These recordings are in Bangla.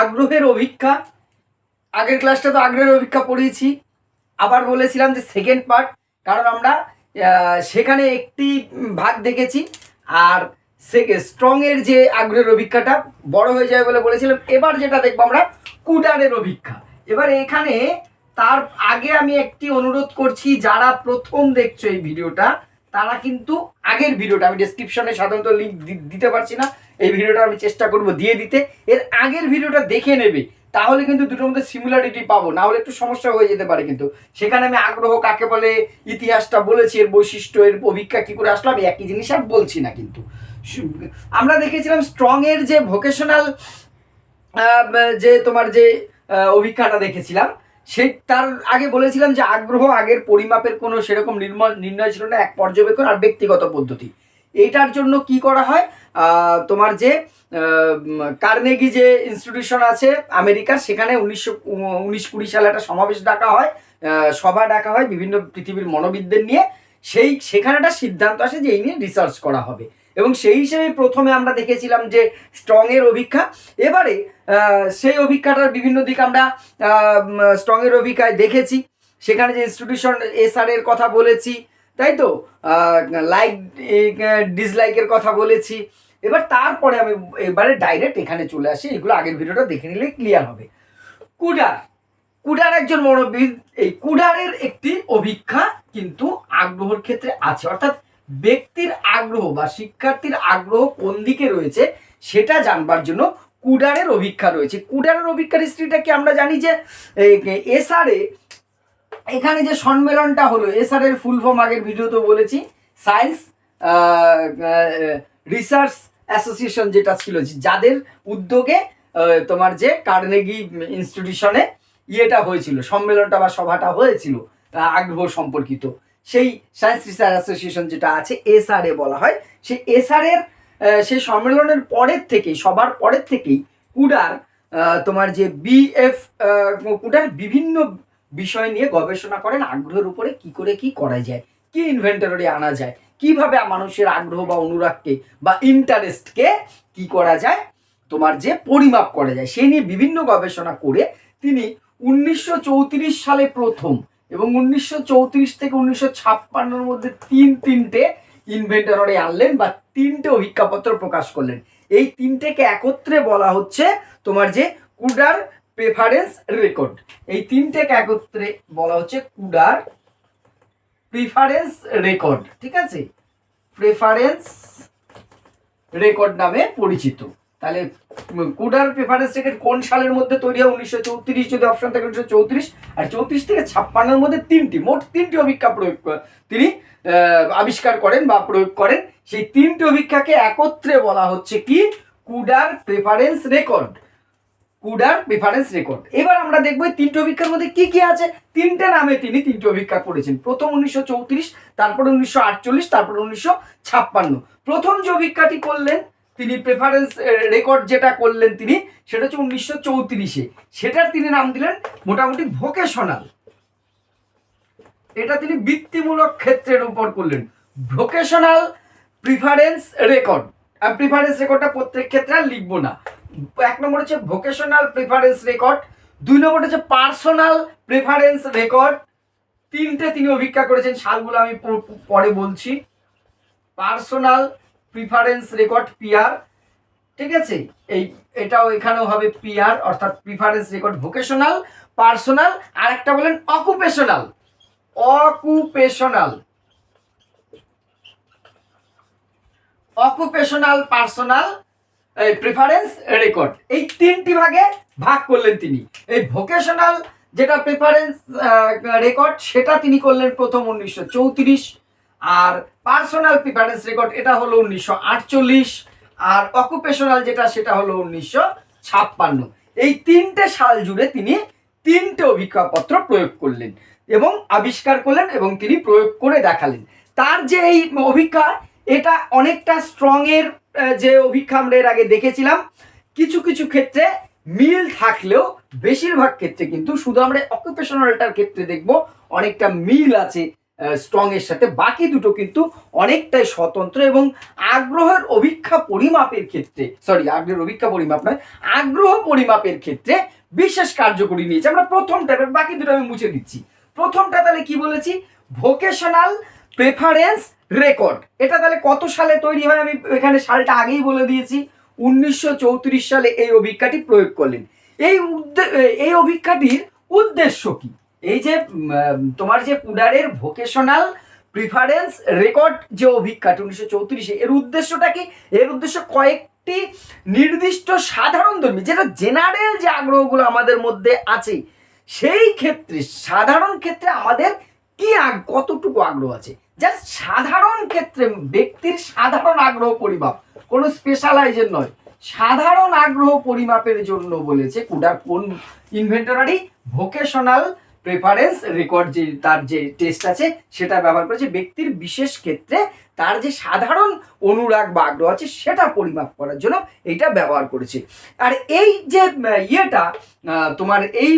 আগ্রহের অভিজ্ঞা আগের ক্লাসটা তো আগ্রহের অভিজ্ঞা পড়িয়েছি। আবার বলেছিলাম যে সেকেন্ড পার্ট কারণ আমরা সেখানে একটি ভাগ দেখেছি। আর স্ট্রং এর যে আগ্রহের অভিজ্ঞাটা বড় হয়ে যাবে বলে বলেছিলাম। এবার যেটা দেখব আমরা, কুডারের অভিজ্ঞা এবার এখানে তার আগে আমি একটি অনুরোধ করছি, যারা প্রথম দেখছ এই ভিডিওটা তারা কিন্তু আগের ভিডিওটা, আমি ডেসক্রিপশনে সাধারণত লিঙ্ক দিতে পারছি না। এই ভিডিওটা আমি চেষ্টা করব দিয়ে দিতে। এর আগের ভিডিওটা দেখে নেবে, তাহলে কিন্তু দুটোর মধ্যে সিমিলারিটি পাবো। না হলে একটু সমস্যা হয়ে যেতে পারে কিন্তু। সেখানে আমি আগ্রহ কাকে বলে, ইতিহাসটা বলেছি, এর বৈশিষ্ট্য, এর অভিজ্ঞা কী করে আসলো, আমি একই জিনিস আর বলছি না কিন্তু। আমরা দেখেছিলাম স্ট্রং এর যে ভোকেশনাল যে তোমার যে অভিজ্ঞাটা দেখেছিলাম সেই তার আগে বলেছিলাম যে আগ্রহ আগের পরিমাপের কোনো সেরকম নির্ণয় ছিল না, এক পর্যবেক্ষণ আর ব্যক্তিগত পদ্ধতি। এইটার জন্য কি করা হয়? তোমার যে কার্নেগি যে ইনস্টিটিউশন আছে আমেরিকার, সেখানে উনিশশো, উনিশ কুড়ি সালে একটা সমাবেশ ডাকা হয় সভা ডাকা হয় বিভিন্ন পৃথিবীর মনোবিদদের নিয়ে। সেই, সেখানে একটা সিদ্ধান্ত আসে যে এই নিয়ে রিসার্চ করা হবে। এবং সেই হিসেবে প্রথমে আমরা দেখেছিলাম যে স্ট্রং এর অভিজ্ঞা এবারে সেই অভিজ্ঞাটার বিভিন্ন দিক আমরা স্ট্রং এর অভিজ্ঞায় দেখেছি। সেখানে যে ইনস্টিটিউশন এসআর এর কথা বলেছি, তাই তো? লাইক ডিসলাইকের কথা বলেছি। এবার তারপরে আমি এবারে ডাইরেক্ট এখানে চলে আসি। এগুলো আগের ভিডিওটা দেখে নিলে ক্লিয়ার হবে। কুডার। কুডার একজন মনোবিদ। এই কুডারের একটি অভিজ্ঞা কিন্তু আগ্রহের ক্ষেত্রে আছে। অর্থাৎ ব্যক্তির আগ্রহ বা শিক্ষার্থীর আগ্রহ কোন দিকে রয়েছে সেটা জানবার জন্য কুডারের অভিজ্ঞা রয়েছে। কুডারের অভিজ্ঞার হিস্ট্রিটা কি আমরা জানি যে এসআরএ এখানে যে সম্মেলনটা হলো এসআর এর ফুল ফর্ম আগের ভিডিওতে বলেছি সায়েন্স রিসার্চ অ্যাসোসিয়েশন যেটা ছিল, যাদের উদ্যোগে তোমার যে কার্নেগি ইনস্টিটিউশনে ইয়েটা হয়েছিল, সম্মেলনটা বা সভাটা হয়েছিল আগ্রহ সম্পর্কিত। সেই সায়েন্স রিসার্চ অ্যাসোসিয়েশন যেটা আছে এসআরএ বলা হয়, সেই এসআর এর সেই সম্মেলনের পরের থেকেই, সবার পরের থেকেই কুডার তোমার যে বিএফ কুডার বিভিন্ন বিষয় নিয়ে গবেষণা করেন, আগ্রহের উপরে কি করে কি করা যায়, কি ইনভেন্টরি আনা যায়, কীভাবে মানুষের আগ্রহ বা অনুরাগকে বা ইন্টারেস্টকে কি করা যায়, তোমার যে পরিমাপ করা যায় সেই নিয়ে বিভিন্ন গবেষণা করে তিনি উনিশশো চৌত্রিশ সালে প্রথম এবং উনিশশো চৌত্রিশ থেকে উনিশশো ছাপ্পান্নর মধ্যে তিন তিনটে ইনভেন্টরি আনলেন বা তিনটে অভিজ্ঞাপত্র প্রকাশ করলেন। এই তিনটেকে একত্রে বলা হচ্ছে তোমার যে কুডার প্রেফারেন্স রেকর্ড এই তিনটেকে একত্রে বলা হচ্ছে কুডার প্রিফারেন্স রেকর্ড ঠিক আছে? প্রেফারেন্স রেকর্ড নামে পরিচিত। তাহলে কুডার প্রেফারেন্স রেকর্ড কোন সালের মধ্যে তৈরি হয়? উনিশশো চৌত্রিশ, যদি অপশন থাকে উনিশশো চৌত্রিশ। আর চৌত্রিশ থেকে ছাপ্পান্নের মধ্যে তিনটি, মোট তিনটি অভিজ্ঞা প্রয়োগ তিনি আবিষ্কার করেন বা প্রয়োগ করেন। সেই তিনটি অভিজ্ঞাকে একত্রে বলা হচ্ছে কি? Kuder preference record Kuder preference record এবার আমরা দেখব তিনটে অভিজ্ঞার মধ্যে কি কি আছে। তিনটে নামে তিনি তিনটে অভিজ্ঞা করেছেন। প্রথম উনিশশো চৌত্রিশ, তারপরে উনিশশো আটচল্লিশ, তারপরে উনিশশো ছাপ্পান্ন। প্রথম যে অভিজ্ঞাটি করলেন তিনি প্রেফারেন্স রেকর্ড যেটা করলেন তিনি, সেটা হচ্ছে উনিশশো চৌত্রিশে। সেটার তিনি নাম দিলেন মোটামুটি ভোকেশনাল এটা তিনি বৃত্তিমূলক ক্ষেত্রের উপর করলেন। ভোকেশনাল প্রিফারেন্স রেকর্ড প্রিফারেন্স রেকর্ডটা প্রত্যেক ক্ষেত্রে আর লিখব না। এক নম্বর হচ্ছে ভোকেশনাল প্রিফারেন্স রেকর্ড দুই নম্বর হচ্ছে পার্সোনাল প্রেফারেন্স রেকর্ড তিনটে তিনি অভিজ্ঞা করেছেন, সালগুলো আমি পরে বলছি। পার্সোনাল প্রিফারেন্স রেকর্ড পিআর ঠিক আছে? এই, এটাও এখানেও হবে পিআর অর্থাৎ প্রিফারেন্স রেকর্ড ভোকেশনাল পার্সোনাল আর একটা বলেন occupational occupational occupational personal preference record এই তিনটি ভাগে ভাগ করলেন তিনি। এই ভোকেশনাল যেটা প্রেফারেন্স রেকর্ড সেটা তিনি করলেন প্রথম উনিশশো চৌত্রিশ। আর পার্সোনাল প্রিফারেন্স রেকর্ড এটা হলো উনিশশো আটচল্লিশ, আর অকুপেশনাল যেটা সেটা হলো উনিশশো ছাপ্পান্ন। এই তিনটে সাল জুড়ে তিনি তিনটে অভিজ্ঞাপত্র প্রয়োগ করলেন এবং আবিষ্কার করলেন এবং তিনি প্রয়োগ করে দেখালেন। তার যে এই অভিজ্ঞা এটা অনেকটা স্ট্রং এর যে অভিজ্ঞা আমরা এর আগে দেখেছিলাম, কিছু কিছু ক্ষেত্রে মিল থাকলেও বেশিরভাগ ক্ষেত্রে কিন্তু শুধু আমরা অকুপেশনালটার ক্ষেত্রে দেখব, অনেকটা মিল আছে। স্ট্রং এর সাথে। বাকি দুটো কিন্তু অনেকটাই স্বতন্ত্র এবং আগ্রহের অভিক্ষা পরিমাপের ক্ষেত্রে সরি আগ্রহের অভিক্ষা পরিমাপ নয়, আগ্রহ পরিমাপের ক্ষেত্রে বিশেষ কার্যকরী নিয়েছে। আমরা প্রথমটা বাকি দুটো আমি মুছে দিচ্ছি। প্রথমটা তাহলে কি বলেছি? ভোকেশনাল প্রেফারেন্স রেকর্ড এটা তাহলে কত সালে তৈরি হয়? আমি এখানে সালটা আগেই বলে দিয়েছি। উনিশশো চৌত্রিশ সালে এই অভিজ্ঞাটি প্রয়োগ করলেন। এই এই অভিজ্ঞাটির উদ্দেশ্য কি? এই যে তোমার যে পুডারের ভোকেশনাল প্রিফারেন্স রেকর্ড যে অভিজ্ঞাটি উনিশশো চৌত্রিশে, এর উদ্দেশ্যটা কি? এর উদ্দেশ্য কয়েকটি নির্দিষ্ট সাধারণ ধর্মী, যেটা জেনারেল যে আগ্রহগুলো আমাদের মধ্যে আছে, সেই ক্ষেত্রে, সাধারণ ক্ষেত্রে আমাদের কি কতটুকু আগ্রহ আছে? জাস্ট সাধারণ ক্ষেত্রে ব্যক্তির সাধারণ আগ্রহ পরিমাপ, কোনো স্পেশালাইজের নয়। সাধারণ আগ্রহ পরিমাপের জন্য বলেছে কুডার কোন ইনভেন্টরারি ভোকেশনাল প্রেফারেন্স রেকর্ড যে, তার যে টেস্ট আছে, সেটা ব্যবহার করেছে। ব্যক্তির বিশেষ ক্ষেত্রে তার যে সাধারণ অনুরাগ বা আগ্রহ আছে, সেটা পরিমাপ করার জন্য এটা ব্যবহার করেছে। আর এই যে ইয়েটা তোমার এই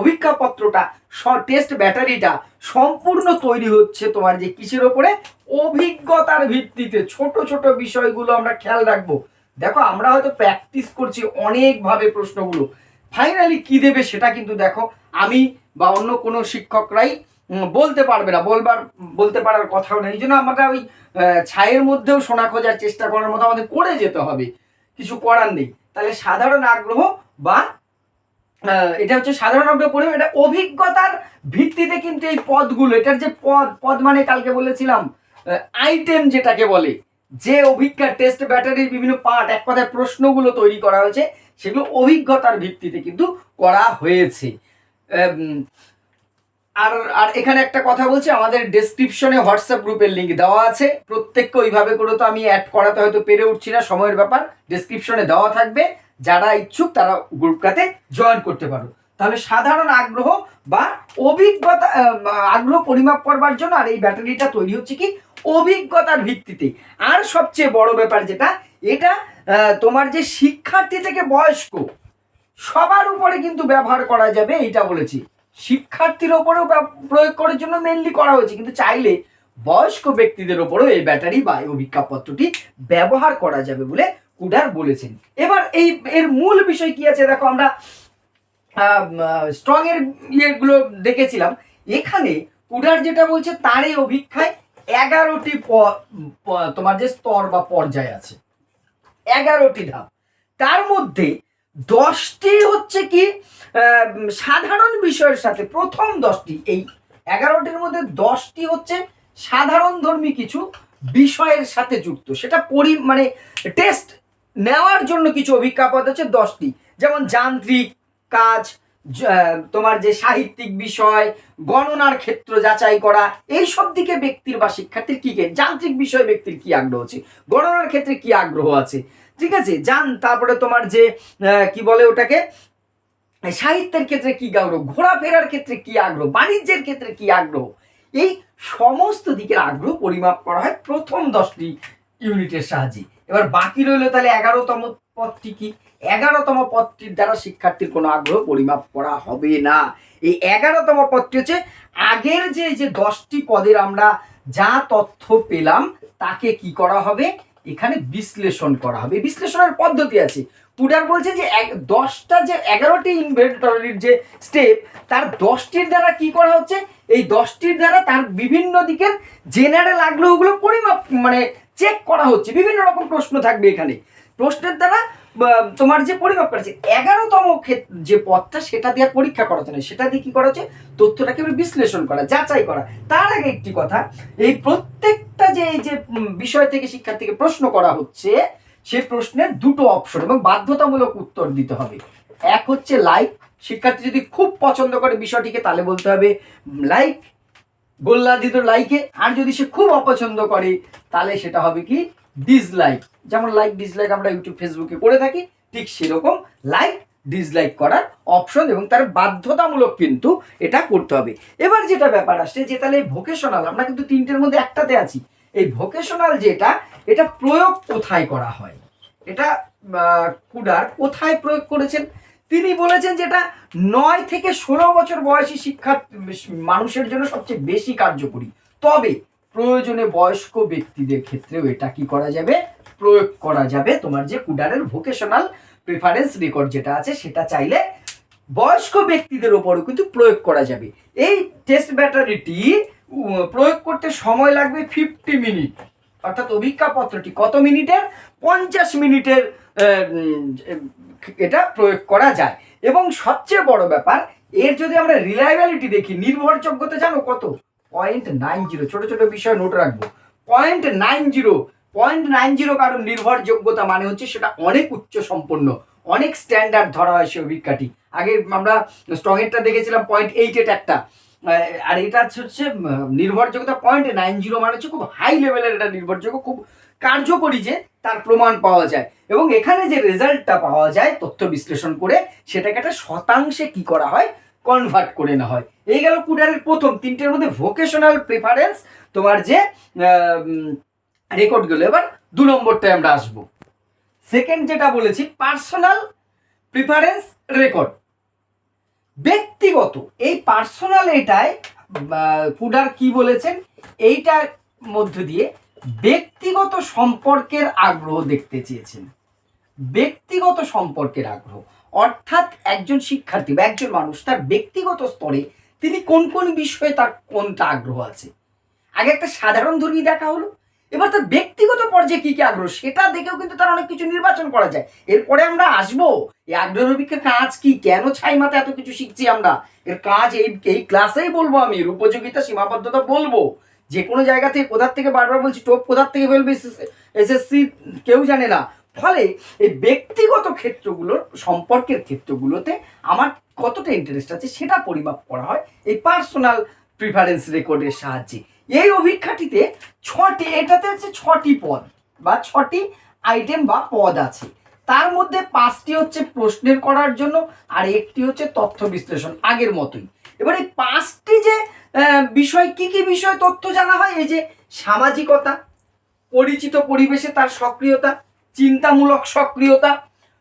অভিজ্ঞাপত্রটা টেস্ট ব্যাটারিটা সম্পূর্ণ তৈরি হচ্ছে তোমার যে কিসের ওপরে? অভিজ্ঞতার ভিত্তিতে। ছোট ছোট বিষয়গুলো আমরা খেয়াল রাখব। দেখো, আমরা হয়তো প্র্যাকটিস করছি অনেকভাবে প্রশ্নগুলো। ফাইনালি কি দেবে সেটা কিন্তু দেখো, আমি বা অন্য কোনো শিক্ষকরাই বলতে পারবে না, বলবার, বলতে পারার কথাও নেই। এই জন্য আমরা ওই ছায়ের মধ্যেও সোনা খোঁজার চেষ্টা করার মতো আমাদের করে যেতে হবে। কিছু করার নেই। তাহলে সাধারণ আগ্রহ বা এটা হচ্ছে সাধারণ আগ্রহ পরিমাণ, এটা অভিজ্ঞতার ভিত্তিতে কিন্তু এই পদগুলো, এটার যে পদ পদ মানে কালকে বলেছিলাম আইটেম যেটাকে বলে, যে অভিজ্ঞা টেস্ট ব্যাটারির বিভিন্ন পার্ট এক কথায় প্রশ্নগুলো তৈরি করা হয়েছে। সেগুলো অভিজ্ঞতার ভিত্তিতে কিন্তু করা হয়েছে। আর আর এখানে একটা কথা বলছি, আমাদের ডেসক্রিপশনে হোয়াটসঅ্যাপ গ্রুপের লিঙ্ক দেওয়া আছে। প্রত্যেককে ওইভাবে করে তো আমি অ্যাড করাতে হয়তো পেরে উঠছি না, সময়ের ব্যাপার। ডেসক্রিপশনে দেওয়া থাকবে। যারা ইচ্ছুক তারা গ্রুপটাতে জয়েন করতে পারো। তাহলে সাধারণ আগ্রহ বা অভিজ্ঞতা আগ্রহ পরিমাপ করবার জন্য আর এই ব্যাটারিটা তৈরি হচ্ছে কি? অভিজ্ঞতার ভিত্তিতে। আর সবচেয়ে বড় ব্যাপার যেটা, এটা তোমার যে শিক্ষার্থী থেকে বয়স্ক, সবার উপরে কিন্তু ব্যবহার করা যাবে, এইটা বলেছি। শিক্ষার্থীর ওপরেও প্রয়োগ করার জন্য মেনলি করা হয়েছে, কিন্তু চাইলে বয়স্ক ব্যক্তিদের ওপরেও এই ব্যাটারি বা এই অভিজ্ঞাপত্রটি ব্যবহার করা যাবে বলে কুডার বলেছেন। এবার এই, এর মূল বিষয় কি আছে? দেখো, আমরা স্ট্রং এর ইয়েগুলো দেখেছিলাম। এখানে কুডার যেটা বলছে, তার এই অভিক্ষায় এগারোটি তোমার যে স্তর বা পর্যায় আছে। এগারোটি ধাপ। তার মধ্যে দশটি হচ্ছে কি সাধারণ বিষয়ের সাথে, প্রথম দশটি, এই এগারোটির মধ্যে দশটি হচ্ছে সাধারণ ধর্মী কিছু বিষয়ের সাথে যুক্ত। সেটা পরি মানে টেস্ট নেওয়ার জন্য কিছু অভিজ্ঞাপদ হচ্ছে দশটি। যেমন যান্ত্রিক কাজ তোমার যে সাহিত্যিক বিষয়, গণনার ক্ষেত্র যাচাই করা এই সব দিকে ব্যক্তির বা শিক্ষার্থীর কি যান্ত্রিক বিষয়ে ব্যক্তির কি আগ্রহ আছে? গণনার ক্ষেত্রে কি আগ্রহ আছে? ঠিক আছে? যান, তারপরে তোমার যে কি বলে ওটাকে? সাহিত্যের ক্ষেত্রে কি আগ্রহ ঘোরাফেরার ক্ষেত্রে কি আগ্রহ? বাণিজ্যের ক্ষেত্রে কি আগ্রহ? এই সমস্ত দিকের আগ্রহ পরিমাপ করা হয় প্রথম দশটি ইউনিটের সাহায্যে। এবার বাকি রইল তাহলে এগারোতম পদটি কি? এগারোতম পদটির দ্বারা শিক্ষার্থীর কোনো আগ্রহ পরিমাপ করা হবে না। এই এগারোতম পদটি হচ্ছে, আগের যে যে দশটি পদের আমরা যা তথ্য পেলাম, তাকে কি করা হবে? এখানে বিশ্লেষণ করা হবে। বিশ্লেষণের পদ্ধতি আছে। পুডার বলছে যে, এক, দশটা যে, এগারোটি ইনভেন্টরির যে স্টেপ তার দশটির দ্বারা কি করা হচ্ছে? এই দশটির দ্বারা তার বিভিন্ন দিকের জেনারেল আগ্রহগুলো পরিমাপ মানে চেক করা হচ্ছে। বিভিন্ন রকম প্রশ্ন থাকবে এখানে। প্রশ্নের দ্বারা তোমার যে পরিমাপ করা হচ্ছে এগারোতম যে পথটা, সেটা দিয়ে পরীক্ষা করা হচ্ছে না সেটা দিয়ে কি করা হচ্ছে? তথ্যটাকে বিশ্লেষণ করা, যাচাই করা। তার আগে একটি কথা, এই প্রত্যেকটা যে যে বিষয় থেকে শিক্ষার্থীকে প্রশ্ন করা হচ্ছে, সে প্রশ্নের দুটো অপশন এবং বাধ্যতামূলক উত্তর দিতে হবে। এক হচ্ছে লাইক, শিক্ষার্থী যদি খুব পছন্দ করে বিষয়টিকে, তাহলে বলতে হবে লাইক গোল্লা দিত লাইকে। আর যদি সে খুব অপছন্দ করে, তাহলে সেটা হবে কি? ডিসলাইক। যেমন লাইক ডিসলাইক আমরা ইউটিউব ফেসবুকে করে থাকি, ঠিক সেরকম লাইক ডিসলাইক করার অপশন এবং তার বাধ্যতামূলক কিন্তু এটা করতে হবে। এবার যেটা ব্যাপার আসছে যে তাহলে ভোকেশনাল আমরা কিন্তু তিনটের মধ্যে একটাতে আছি। এই ভোকেশনাল যেটা, এটা প্রয়োগ কোথায় করা হয়? এটা কুডার কোথায় প্রয়োগ করেছেন? তিনি বলেছেন যেটা নয় থেকে ষোলো বছর বয়সী শিক্ষা মানুষের জন্য সবচেয়ে বেশি কার্যকরী। তবে প্রয়োজনে বয়স্ক ব্যক্তিদের ক্ষেত্রেও এটা কি করা যাবে? প্রয়োগ করা যাবে। তোমার যে কুডারের ভোকেশনাল প্রেফারেন্স রেকর্ড যেটা আছে, সেটা চাইলে বয়স্ক ব্যক্তিদের ওপরও কিন্তু প্রয়োগ করা যাবে। এই টেস্ট ব্যাটারিটি প্রয়োগ করতে সময় লাগবে ফিফটি মিনিট অর্থাৎ অভিজ্ঞাপত্রটি কত মিনিটের? পঞ্চাশ মিনিটের এটা প্রয়োগ করা যায়। এবং সবচেয়ে বড় ব্যাপার, এর যদি আমরা রিলায়েবিলিটি দেখি, নির্ভরযোগ্যতা জানো কত? পয়েন্ট নাইন জিরো ছোট ছোট বিষয় নোট রাখব। Point nine zero point nine zero কারণ নির্ভরযোগ্যতা মানে হচ্ছে সেটা অনেক উচ্চ সম্পন্ন অনেক স্ট্যান্ডার্ড ধরা হয় সে অভিজ্ঞাটি। আগে আমরা স্ট্রংয়েরটা দেখেছিলাম পয়েন্ট এইট এট একটা। আর এটা হচ্ছে নির্ভরযোগ্যতা পয়েন্ট নাইন জিরো মানে হচ্ছে খুব হাই লেভেলের এটা নির্ভরযোগ্য, খুব কার্যকরী যে তার প্রমাণ পাওয়া যায়। এবং এখানে যে রেজাল্টটা পাওয়া যায়, তথ্য বিশ্লেষণ করে সেটাকে একটা শতাংশে কি করা হয়? কনভার্ট করে নেওয়া হয়। এই গেল কুডারের প্রথম, তিনটের মধ্যে ভোকেশনাল প্রেফারেন্স তোমার যে রেকর্ডগুলো এবার দু নম্বরটায় আমরা আসব। সেকেন্ড যেটা বলেছি পার্সোনাল প্রিফারেন্স রেকর্ড ব্যক্তিগত, এই পার্সোনাল এটায় পুডার কি বলেছেন, এইটার মধ্য দিয়ে ব্যক্তিগত সম্পর্কের আগ্রহ দেখতে চেয়েছেন। ব্যক্তিগত সম্পর্কের আগ্রহ, অর্থাৎ একজন শিক্ষার্থী বা একজন মানুষ, তার ব্যক্তিগত স্তরে তিনি কোন কোন বিষয়ে তার কোনটা আগ্রহ আছে? আগে একটা সাধারণ ধর্মী দেখা হলো এবার তার ব্যক্তিগত পর্যায়ে কি কি আগ্রহ? সেটা দেখেও কিন্তু তার অনেক কিছু নির্বাচন করা যায়। এরপরে আমরা আসব। এই আগ্রহ ভিক্ষা কাজ কি? কেন ছাই মাথা এত কিছু শিখছি আমরা? এর কাজ এই এই ক্লাসেই বলব আমি। এর উপযোগিতা, সীমাবদ্ধতা বলব। যে কোনো জায়গা থেকে, কোথার থেকে বারবার বলছি, টোপ কোথার থেকে ফেলবে এসএসসি কেউ জানে না। ফলে এই ব্যক্তিগত ক্ষেত্রগুলোর, সম্পর্কের ক্ষেত্রগুলোতে আমার কতটা ইন্টারেস্ট আছে সেটা পরিমাপ করা হয় এই পার্সোনাল প্রিফারেন্স রেকর্ডের সাহায্যে। এই অভিক্ষাটিতে ছটি, এটাতে হচ্ছে ছটি পদ বা ছটি আইটেম বা পদ আছে। তার মধ্যে পাঁচটি হচ্ছে প্রশ্নের করার জন্য আর একটি হচ্ছে তথ্য বিশ্লেষণ আগের মতোই। এবার এই পাঁচটি যে বিষয়, কি কি বিষয় তথ্য জানা হয়? এই যে সামাজিকতা, পরিচিত পরিবেশে তার সক্রিয়তা, চিন্তামূলক সক্রিয়তা,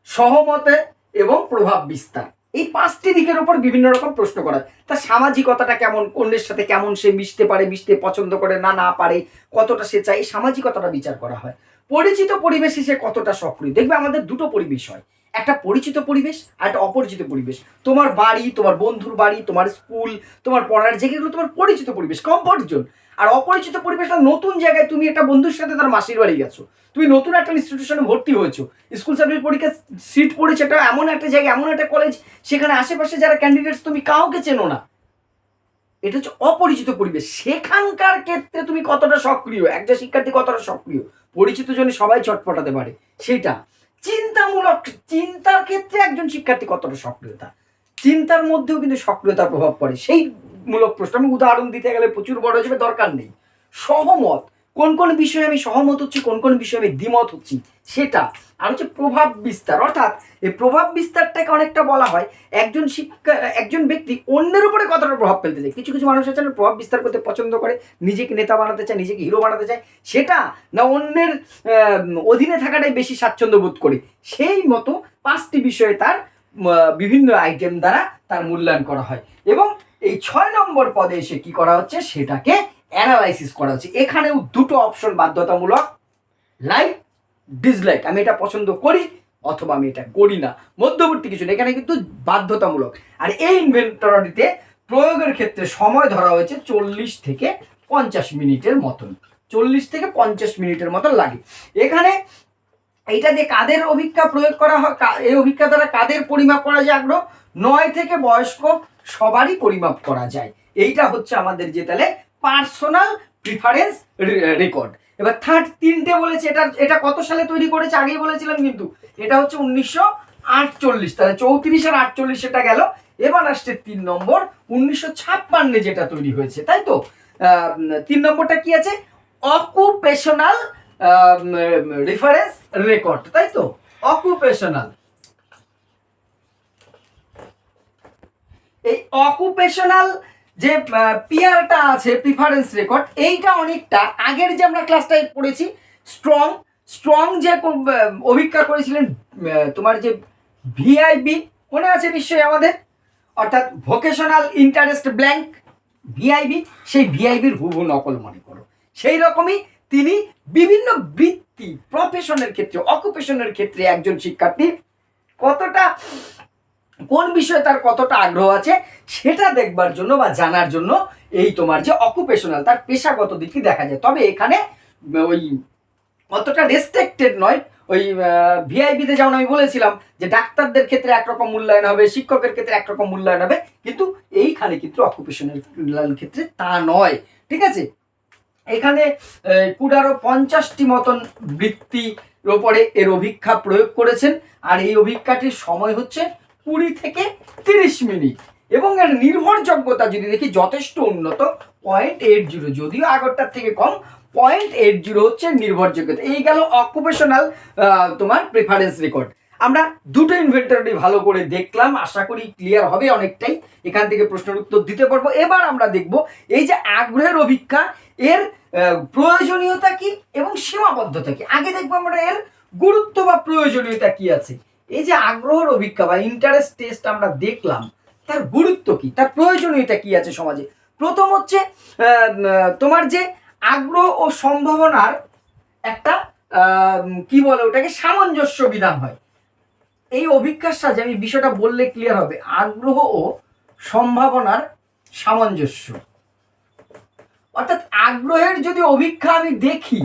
সহমতে এবং প্রভাব বিস্তার। এই পাঁচটি দিকের উপর বিভিন্ন রকম প্রশ্ন করা হয়। তার সামাজিকতাটা কেমন? অন্যের সাথে কেমন সে মিশতে পারে, মিশতে পছন্দ করে না না পারে, কতটা সে চায়? এই সামাজিকতাটা বিচার করা হয়। পরিচিত পরিবেশে সে কতটা সক্রিয়? দেখবে আমাদের দুটো পরিবেশ হয়। একটা পরিচিত পরিবেশ আর একটা অপরিচিত পরিবেশ। তোমার বাড়ি, তোমার বন্ধুর বাড়ি, তোমার স্কুল, তোমার পড়ার জায়গাগুলো তোমার পরিচিত পরিবেশ কমফর্ট জোন আর অপরিচিত পরিবেশটা নতুন জায়গায় তুমি একটা বন্ধুর সাথে তার মাসির বাড়ি গেছো। তুমি নতুন একটা ইনস্টিটিউশনে ভর্তি হয়েছো। স্কুল সার্ভিস পরীক্ষা সিট পড়েছে একটা এমন একটা জায়গা এমন একটা কলেজ সেখানে আশেপাশে যারা ক্যান্ডিডেটস তুমি কাউকে চেনো না। এটা হচ্ছে অপরিচিত পরিবেশ। সেখানকার ক্ষেত্রে তুমি কতটা সক্রিয়? একজন শিক্ষার্থী কতটা সক্রিয়? পরিচিত জনে সবাই চটপটাতে পারে, সেটা। চিন্তামূলক, চিন্তার ক্ষেত্রে একজন শিক্ষার্থী কতটা সক্রিয়তা? চিন্তার মধ্যেও কিন্তু সক্রিয়তার প্রভাব পড়ে। সেই মূলক প্রশ্ন। আমি উদাহরণ দিতে গেলে প্রচুর বড় হিসেবে দরকার নেই। সহমত, কোন কোন বিষয়ে আমি সহমত হচ্ছি, কোন কোন বিষয়ে আমি দ্বিমত হচ্ছি, সেটা। আর হচ্ছে প্রভাব বিস্তার। অর্থাৎ, এই প্রভাব বিস্তারটাকে অনেকটা বলা হয়, একজন শিক্ষা, একজন ব্যক্তি অন্যের উপরে কতটা প্রভাব ফেলতে চায়। কিছু কিছু মানুষ আছে প্রভাব বিস্তার করতে পছন্দ করে, নিজেকে নেতা বানাতে চায়, নিজেকে হিরো বানাতে চায়। সেটা না অন্যের অধীনে থাকাটাই বেশি স্বাচ্ছন্দ্য বোধ করে। সেই মতো পাঁচটি বিষয়ে তার বিভিন্ন আইটেম দ্বারা তার মূল্যায়ন করা হয়। এবং এই ছয় নম্বর পদে এসে কি করা হচ্ছে? সেটাকে অ্যানালাইসিস করা হচ্ছে। এখানেও দুটো অপশন বাধ্যতামূলক। লাইক ডিসলাইক আমি এটা পছন্দ করি, অথবা আমি এটা করি না। মধ্যবর্তী কিছু এখানে কিন্তু বাধ্যতামূলক। আর এই ইনভেন্টরিতে প্রয়োগের ক্ষেত্রে সময় ধরা হয়েছে চল্লিশ থেকে পঞ্চাশ মিনিটের মতন। চল্লিশ থেকে পঞ্চাশ মিনিটের মতন লাগে। এখানে এইটা দিয়ে কাদের অভিজ্ঞা প্রয়োগ করা হয়? এই অভিজ্ঞতা দ্বারা কাদের পরিমাপ করা যায় আগ্রহ? নয় থেকে বয়স্ক সবারই পরিমাপ করা যায়। এইটা হচ্ছে আমাদের যে তাহলে পার্সোনাল প্রিফারেন্স রেকর্ড এবার থার্ড তিনটে বলেছে, এটা এটা কত সালে তৈরি করেছে? আগেই বলেছিলাম কিন্তু। এটা হচ্ছে উনিশশো আটচল্লিশ, তাহলে চৌত্রিশ আর আটচল্লিশ এটা গেল। এবার আসছে তিন নম্বর, উনিশশো ছাপ্পান্নে যেটা তৈরি হয়েছে, তাই তো? তিন নম্বরটা কি আছে? অকুপেশনাল রেফারেন্স রেকর্ড তাই তো? অকুপেশনাল এই অকুপেশনাল যে পিয়ারটা আছে প্রিফারেন্স রেকর্ড এইটা অনেকটা আগের যে আমরা ক্লাসটায় পড়েছি স্ট্রং স্ট্রং যে অভিজ্ঞতা করেছিলেন তোমার যে ভিআইবি মনে আছে নিশ্চয়ই আমাদের? অর্থাৎ ভোকেশনাল ইন্টারেস্ট ব্ল্যাঙ্ক ভিআইবি সেই ভিআইবির হুবহু নকল মনে করো। সেই রকমই তিনি বিভিন্ন বৃত্তি প্রফেশনের ক্ষেত্রে অকুপেশনের ক্ষেত্রে একজন শিক্ষার্থী, কতটা কোন বিষয়ে তার কতটা আগ্রহ আছে সেটা দেখবার জন্য বা জানার জন্য এই তোমার যে অকুপেশনাল তার পেশাগত দিকটি দেখা যায়। তবে এখানে ওই অতটা রেস্ট্রিক্টেড নয়। ওই ভিআইপিতে যেমন আমি বলেছিলাম যে ডাক্তারদের ক্ষেত্রে একরকম মূল্যায়ন হবে, শিক্ষকের ক্ষেত্রে একরকম মূল্যায়ন হবে, কিন্তু এইখানে কিন্তু অকুপেশনাল ক্ষেত্রে তা নয়। ঠিক আছে? এখানে কুড়ারো পঞ্চাশটি মতন বৃত্তির ওপরে এর অভিক্ষা প্রয়োগ করেছেন। আর এই অভিক্ষাটির সময় হচ্ছে কুড়ি থেকে তিরিশ মিনিট। এবং এর নির্ভরযোগ্যতা যদি দেখি, যথেষ্ট উন্নত পয়েন্ট এইট জিরো যদিও আগরটার থেকে কম পয়েন্ট এইট জিরো হচ্ছে নির্ভরযোগ্যতা। এই গেল অকুপেশনাল তোমার প্রেফারেন্স রেকর্ড আমরা দুটো ইনভেন্টরি ভালো করে দেখলাম, আশা করি ক্লিয়ার হবে অনেকটাই। এখান থেকে প্রশ্নের উত্তর দিতে পারব। এবার আমরা দেখব, এই যে আগ্রহের অভিক্ষা, এর প্রয়োজনীয়তা কি এবং সীমাবদ্ধতা কি? আগে দেখব আমরা এর গুরুত্ব বা প্রয়োজনীয়তা কি আছে। এই যে আগ্রহের অভিক্ষা বা ইন্টারেস্ট টেস্ট আমরা দেখলাম, তার গুরুত্ব কি? তার প্রয়োজনীয়তা কি আছে সমাজে? প্রথম হচ্ছে তোমার যে আগ্রহ ও সম্ভাবনার একটা কি বলে ওটাকে, সামঞ্জস্য বিধান হয়। এই অভিজ্ঞার সাথে আমি বিষয়টা বললে ক্লিয়ার হবে। আগ্রহ ও সম্ভাবনার সামঞ্জস্য। অর্থাৎ আগ্রহের যদি অভিজ্ঞা আমি দেখি,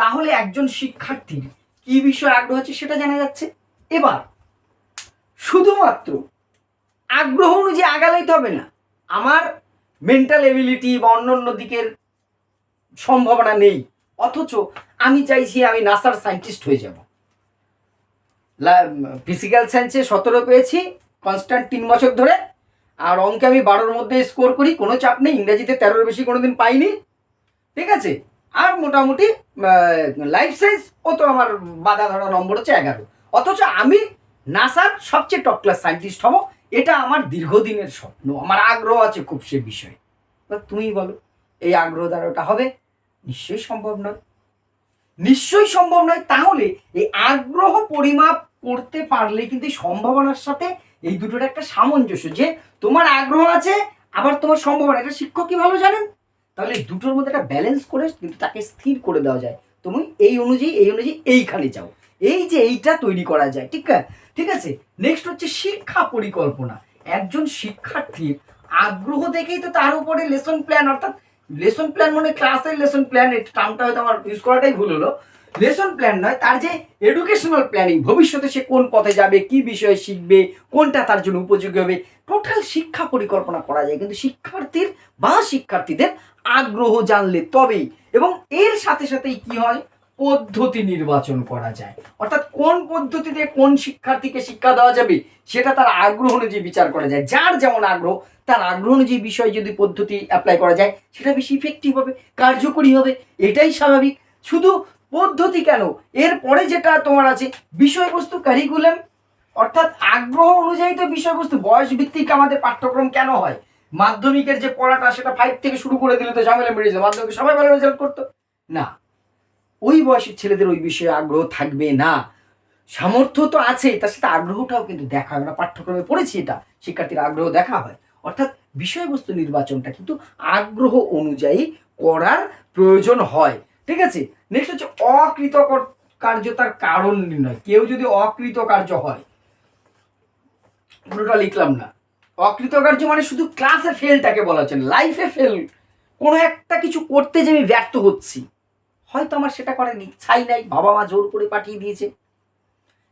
তাহলে একজন শিক্ষার্থীর কি বিষয়ে আগ্রহ আছে সেটা জানা যাচ্ছে? এবার, শুধুমাত্র আগ্রহ অনুযায়ী আগালাইতে হবে না। আমার মেন্টাল এবিলিটি বা অন্য অন্য দিকের সম্ভাবনা নেই। অথচ আমি চাইছি আমি নাসার সায়েন্টিস্ট হয়ে যাব। ফিজিক্যাল সায়েন্সে সতেরো পেয়েছি কনস্ট্যান্ট তিন বছর ধরে। আর অঙ্কে আমি বারোর মধ্যে স্কোর করি, কোনো চাপ নেই। ইংরেজিতে তেরোর বেশি কোনো দিন পাইনি। ঠিক আছে? আর মোটামুটি লাইফ সায়েন্স ও তো আমার বাধা ধরা নম্বর হচ্ছে এগারো। অথচ আমি নাসার সবচেয়ে টপ ক্লাস সায়েন্টিস্ট হব, এটা আমার দীর্ঘদিনের স্বপ্ন, আমার আগ্রহ আছে খুব সে বিষয়ে। তুমি বলো, এই আগ্রহ দ্বারা ওটা হবে? নিশ্চয়ই সম্ভব নয়। নিশ্চয়ই সম্ভব নয়, তাহলে এই আগ্রহ পরিমাপ করতে পারলে কিন্তু সম্ভাবনার সাথে এই দুটোর একটা সামঞ্জস্য যে তোমার আগ্রহ আছে, আবার তোমার সম্ভাবনা, এটা শিক্ষক কি ভালো জানেন? তাহলে দুটোর মধ্যে একটা ব্যালেন্স করে কিন্তু তাকে স্থির করে দেওয়া যায়। তুমি এই অনুযায়ী এই অনুযায়ী এইখানে যাও। এই যে এইটা তৈরি করা যায়, ঠিক ঠিক আছে? নেক্সট হচ্ছে শিক্ষা পরিকল্পনা। একজন শিক্ষার্থীর আগ্রহ দেখেই তো তার উপরে লেসন প্ল্যান অর্থাৎ লেসন প্ল্যান মানে ক্লাসের লেসন প্ল্যান এই টার্মটা হয়তো আমার ইউজ করাটাই ভুল হলো। লেসন প্ল্যান নয়, তার যে এডুকেশনাল প্ল্যানিং ভবিষ্যতে সে কোন পথে যাবে, কি বিষয়ে শিখবে, কোনটা তার জন্য উপযোগী হবে টোটাল শিক্ষা পরিকল্পনা করা যায়। কিন্তু শিক্ষার্থীর বা শিক্ষার্থীদের আগ্রহ জানলে তবেই। এবং এর সাথে সাথেই কি হয়? পদ্ধতি নির্বাচন করা যায়। অর্থাৎ কোন পদ্ধতিতে কোন শিক্ষার্থীকে শিক্ষা দেওয়া যাবে, সেটা তার আগ্রহ অনুযায়ী বিচার করা যায়। যার যেমন আগ্রহ, তার আগ্রহ অনুযায়ী বিষয় যদি পদ্ধতি অ্যাপ্লাই করা যায়, সেটা বেশি ইফেক্টিভ হবে, কার্যকরী হবে, এটাই স্বাভাবিক। শুধু পদ্ধতি কেন? এরপরে যেটা তোমার আছে, বিষয়বস্তু কারিকুলাম অর্থাৎ আগ্রহ অনুযায়ী তো বিষয়বস্তু, বয়স ভিত্তিক আমাদের পাঠ্যক্রম কেন হয়? মাধ্যমিকের যে পড়াটা, সেটা ফাইভ থেকে শুরু করে দিলে তো ঝামেলা বেড়ে যায় মাধ্যমিকে সবাই ভালো রেজাল্ট করতো। না ওই বয়সের ছেলেদের ওই বিষয়ে আগ্রহ থাকবে না। সামর্থ্য তো আছেই, তার সাথে আগ্রহটাও কিন্তু দেখা হয় আমরা পাঠ্যক্রমে পড়েছি এটা, শিক্ষার্থীর আগ্রহ দেখা হয়। অর্থাৎ বিষয়বস্তু নির্বাচনটা কিন্তু আগ্রহ অনুযায়ী করার প্রয়োজন হয়। ঠিক আছে? নেক্সট হচ্ছে অকৃতকার্যতার কারণ নির্ণয়। কেউ যদি অকৃতকার্য হয় পুরোটা লিখলাম না। অকৃতকার্য মানে শুধু ক্লাসে ফেলটাকে বলা হচ্ছে লাইফে ফেল কোনো একটা কিছু করতে যে আমি ব্যর্থ হচ্ছি। হয়তো আমার সেটা করার ইচ্ছাই নাই, বাবা মা জোর করে পাঠিয়ে দিয়েছে।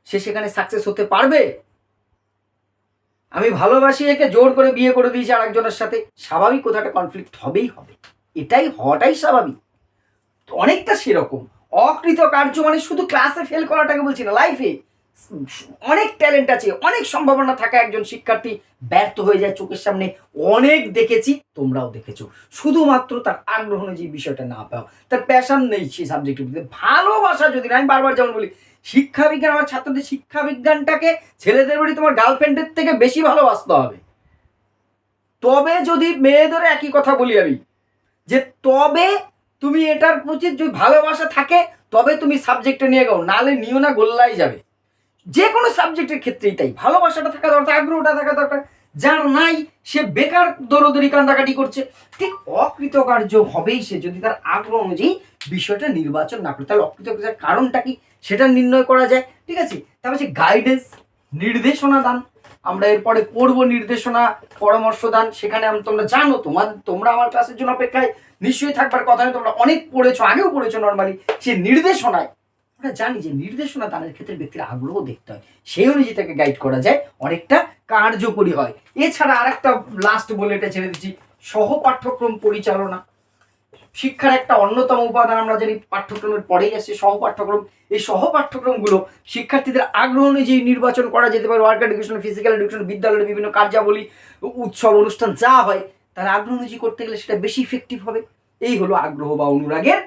সে সেখানে সাকসেস হতে পারবে? আমি ভালোবাসি একে, জোর করে বিয়ে করে দিয়েছি আরেকজনের সাথে। স্বাভাবিক কোথাটা কনফ্লিক্ট হবেই হবে। এটাই হওয়াটাই স্বাভাবিক। অনেকটা সেরকম। অকৃত কার্য মানে শুধু ক্লাসে ফেল করাটাকে বলছি না লাইফে অনেক ট্যালেন্ট আছে, অনেক সম্ভাবনা থাকা একজন শিক্ষার্থী ব্যর্থ হয়ে যায় চোখের সামনে। অনেক দেখেছি, তোমরাও দেখেছ। শুধুমাত্র তার আগ্রহ যে বিষয়টা না পাও তার প্যাশন নেই সেই সাবজেক্টের প্রতি। ভালোবাসা যদি না, আমি বারবার যেমন বলি, শিক্ষাবিজ্ঞান, আমার ছাত্রদের শিক্ষাবিজ্ঞানটাকে ছেলেদের বাড়ি তোমার গার্লফ্রেন্ডের থেকে বেশি ভালোবাসতে হবে। তবে যদি মেয়েদের একই কথা বলি আমি, যে তবে তুমি এটার প্রতি যদি ভালোবাসা থাকে, তবে তুমি সাবজেক্টে নিয়ে গাও নালে নিও না গোল্লাই যাবে। যে কোনো সাবজেক্টের ক্ষেত্রেই তাই। ভালোবাসাটা থাকা দরকার, আগ্রহটা থাকা দরকার। যার নাই, সে বেকার দৌড়দৌড়ি কান্দাকাটি করছে। ঠিক অকৃতকার্য হবেই সে যদি তার আগ্রহ অনুযায়ী বিষয়টা নির্বাচন না করে। তাহলে অকৃতকার্যের কারণটা কি? সেটা নির্ণয় করা যায়। ঠিক আছে? তারপর হচ্ছে গাইডেন্স নির্দেশনা দান। আমরা এরপরে পড়ব নির্দেশনা, পরামর্শ দান। সেখানে তোমরা জানো তোমাদের তোমরা আমার ক্লাসের জন্য অপেক্ষায় নিশ্চয়ই থাকবার কথা তোমরা অনেক পড়েছো, আগেও পড়েছো নর্মালি সে নির্দেশনায় আমরা জানি যে নির্দেশনা দানের ক্ষেত্রে ব্যক্তির আগ্রহ দেখতে হয়। সেই অনুযায়ী তাকে গাইড করা যায়, অনেকটা কার্যকরী হয়। এছাড়া আরেকটা লাস্ট বলে এটা ছেড়ে দিচ্ছি, সহ পাঠ্যক্রম পরিচালনা। শিক্ষার একটা অন্যতম উপাদান আমরা জানি, পাঠ্যক্রমের পরেই আসছে সহ পাঠ্যক্রম। এই সহ পাঠ্যক্রমগুলো শিক্ষার্থীদের আগ্রহ অনুযায়ী নির্বাচন করা যেতে পারে। ওয়ার্ক এডুকেশন ফিজিক্যাল এডুকেশন বিদ্যালয়ের বিভিন্ন কার্যাবলী, উৎসব, অনুষ্ঠান যা হয়, তার আগ্রহ অনুযায়ী করতে গেলে সেটা বেশি ইফেক্টিভ হবে। এই হলো আগ্রহ বা অনুরাগের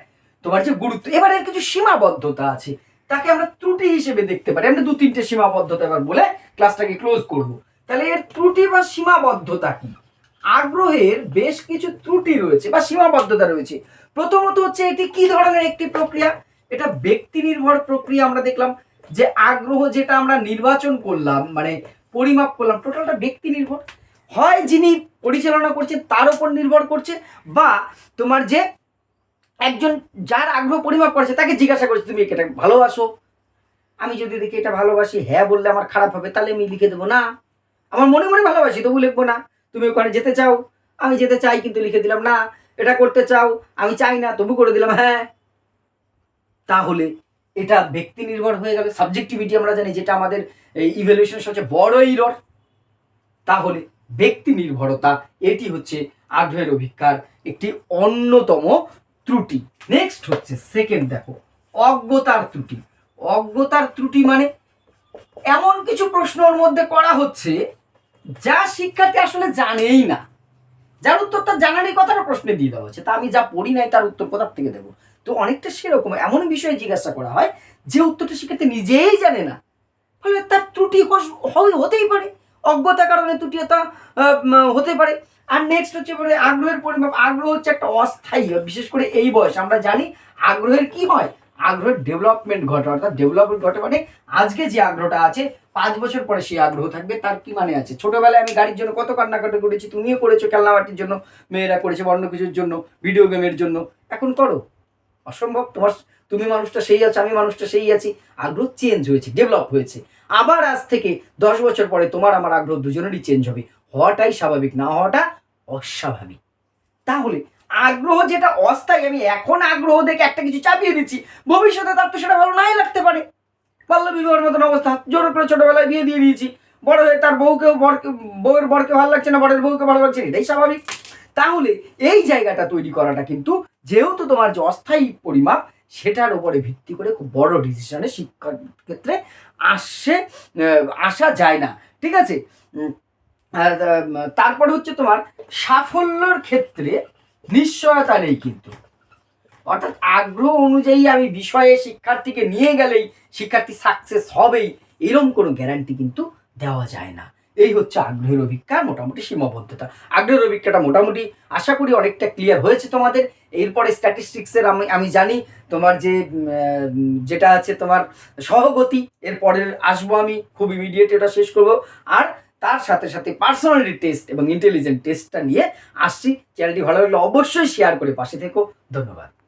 তোমার যে গুরুত্ব, এবার এর কিছু সীমাবদ্ধতা আছে। তাকে আমরা ত্রুটি হিসেবে দেখতে পারি। আমরা দু, তিনটে সীমাবদ্ধতা এবার বলে ক্লাসটাকে ক্লোজ করব। তাহলে এর ত্রুটি বা সীমাবদ্ধতা কি? আগ্রহের বেশ কিছু ত্রুটি রয়েছে বা সীমাবদ্ধতা রয়েছে। প্রথমত হচ্ছে এটি কি ধরনের একটি প্রক্রিয়া? এটা ব্যক্তি নির্ভর প্রক্রিয়া আমরা দেখলাম, যে আগ্রহ যেটা আমরা নির্বাচন করলাম মানে পরিমাপ করলাম টোটালটা ব্যক্তি নির্ভর হয় যিনি পরিচালনা করছে তার উপর নির্ভর করছে, বা তোমার যে একজন যার আগ্রহ পরিমাপ করেছে, তাকে জিজ্ঞাসা করেছে, তুমি এটা ভালোবাসো? আমি যদি দেখি এটা ভালোবাসি হ্যাঁ বললে আমার খারাপ হবে, তাহলে আমি লিখে দেবো, না, আমার মনে মনে ভালোবাসি তবু লিখব না। তুমি ওখানে যেতে চাও, আমি যেতে চাই কিন্তু লিখে দিলাম, না, এটা করতে চাও, আমি চাই না, তবু করে দিলাম হ্যাঁ। তাহলে এটা ব্যক্তি নির্ভর হয়ে গেল, সাবজেক্টিভিটি আমরা জানি যেটা আমাদের ইভ্যালুয়েশন সবচেয়ে বড় ইরর তাহলে ব্যক্তি নির্ভরতা এটি হচ্ছে আগ্রহের অভিজ্ঞার একটি অন্যতম ত্রুটি। নেক্সট হচ্ছে সেকেন্ড দেখো অজ্ঞতার ত্রুটি। অজ্ঞতার ত্রুটি মানে এমন কিছু প্রশ্ন ওর মধ্যে করা হচ্ছে যা শিক্ষার্থী আসলে জানেই না। যার উত্তরটা জানারই কথাটা প্রশ্নে দিয়ে দেওয়া হচ্ছে তা আমি যা পড়ি নাই তার উত্তর কোথার থেকে দেবো? তো অনেকটা সেরকম এমন বিষয়ে জিজ্ঞাসা করা হয় যে উত্তরটা শিক্ষার্থী নিজেই জানে না। ফলে তার ত্রুটি হতেই পারে। অজ্ঞতার কারণে ত্রুটিটা আহ, হতে পারে। আর নেক্সট হচ্ছে বলে আগ্রহের পরিমাপ। আগ্রহ হচ্ছে একটা অস্থায়ী, বিশেষ করে এই বয়স। আমরা জানি আগ্রহের কি হয়? আগ্রহের ডেভেলপমেন্ট ঘটে। অর্থাৎ ডেভেলপমেন্ট ঘটে মানে আজকে যে আগ্রহটা আছে, পাঁচ বছর পরে সেই আগ্রহ থাকবে। তার কি মানে আছে? ছোটবেলায় আমি গাড়ির জন্য কত কান্নাকাটি করেছি, তুমিও করেছ খেলনাবাটির জন্য, মেয়েরা করেছে অন্য কিছুর জন্য ভিডিও গেমের জন্য। এখন করো। অসম্ভব। তোমার তুমি মানুষটা সেই আছো, আমি মানুষটা সেই আছি। আগ্রহ চেঞ্জ হয়েছে ডেভেলপ হয়েছে। আবার আজ থেকে দশ বছর পরে তোমার, আমার আগ্রহ দুজনেরই চেঞ্জ হবে। হওয়াটাই স্বাভাবিক না হওয়াটা অস্বাভাবিক। তাহলে আগ্রহ যেটা অস্থায়ী আমি এখন আগ্রহ দেখে একটা কিছু চাপিয়ে দিচ্ছি ভবিষ্যতে তার তো সেটা ভালো নাই লাগতে পারে। বাল্য বিবাহের মতন অবস্থা জোর করে ছোটবেলায় বিয়ে দিয়ে দিয়েছি। বড় হয়ে তার বউকেও বরকে বউয়ের বরকে ভালো লাগছে না বরের বউকে ভালো লাগছে না, এটাই স্বাভাবিক। তাহলে এই জায়গাটা তৈরি করাটা কিন্তু যেহেতু তোমার যে অস্থায়ী পরিমাপ সেটার উপরে ভিত্তি করে খুব বড় ডিসিশনে শিক্ষার ক্ষেত্রে আসে আহ, আসা যায় না। ঠিক আছে? তারপরে হচ্ছে তোমার সাফল্যর ক্ষেত্রে নিশ্চয়তা নেই কিন্তু। অর্থাৎ আগ্রহ অনুযায়ী আমি বিষয়ে শিক্ষার্থীকে নিয়ে গেলেই শিক্ষার্থী সাকসেস হবেই, এরম কোনো গ্যারান্টি কিন্তু দেওয়া যায় না। এই হচ্ছে আগ্রহের অভিজ্ঞার মোটামুটি সীমাবদ্ধতা। আগ্রহের অভিজ্ঞতা মোটামুটি আশা করি অনেকটা ক্লিয়ার হয়েছে তোমাদের। এরপরে স্ট্যাটিস্টিক্সের আমি আমি জানি তোমার যে যেটা আছে তোমার সহগতি এরপরের আসব আমি, খুব ইমিডিয়েট এটা শেষ করব। আর তার সাথে সাথে পার্সোনালিটি টেস্ট এবং ইন্টেলিজেন্ট টেস্টটা নিয়ে আসছি। চ্যানেলটি ভালো লাগলে অবশ্যই শেয়ার করে পাশে থেকো। ধন্যবাদ।